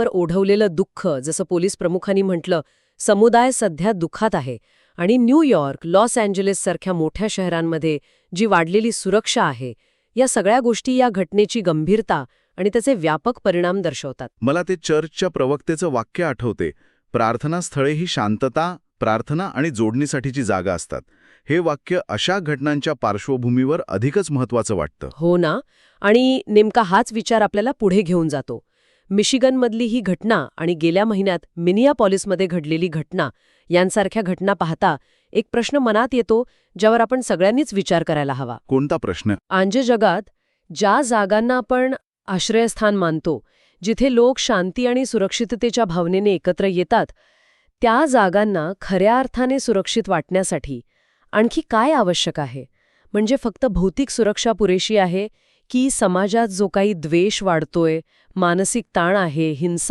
वर ओढवलेलं दुःख जसं पोलीस प्रमुखांनी म्हटलं समुदाय सध्या दुःखात आहे. आणि न्यूयॉर्क लॉस एंजलिस सारख्या मोठ्या शहरांमध्ये जी वाढलेली सुरक्षा आहे या सगळ्या गोष्टी या घटनेची गंभीरता आणि त्याचे व्यापक परिणाम दर्शवतात. मला ते चर्चच्या प्रवक्तेचं वाक्य आठवते. प्रार्थनास्थळे ही शांतता प्रार्थना आणि जोडणीसाठीची जागा असतात. हे वाक्य अशा घटनांच्या पार्श्वभूमीवर अधिकच महत्वाचं वाटतं. हो ना? आणि नेमका हाच विचार आपल्याला पुढे घेऊन जातो. मिशिगनमधली ही घटना आणि गेल्या महिन्यात मिनियापॉलिसमध्ये घडलेली घटना यांसारख्या घटना पाहता एक प्रश्न मनात येतो ज्यावर आपण सगळ्यांनीच विचार करायला हवा. कोणता प्रश्न? आंजे जगात ज्या जागांना आपण आश्रयस्थान मानतो जिथे लोक शांती आणि सुरक्षिततेच्या भावनेने एकत्र येतात त्या जागांना खऱ्या अर्थाने सुरक्षित वाटण्यासाठी आणखी काय आवश्यक आहे? म्हणजे फक्त भौतिक सुरक्षा पुरेशी आहे की समाजात जो काही द्वेष वाढतोय मानसिक ताण आहे हिंसा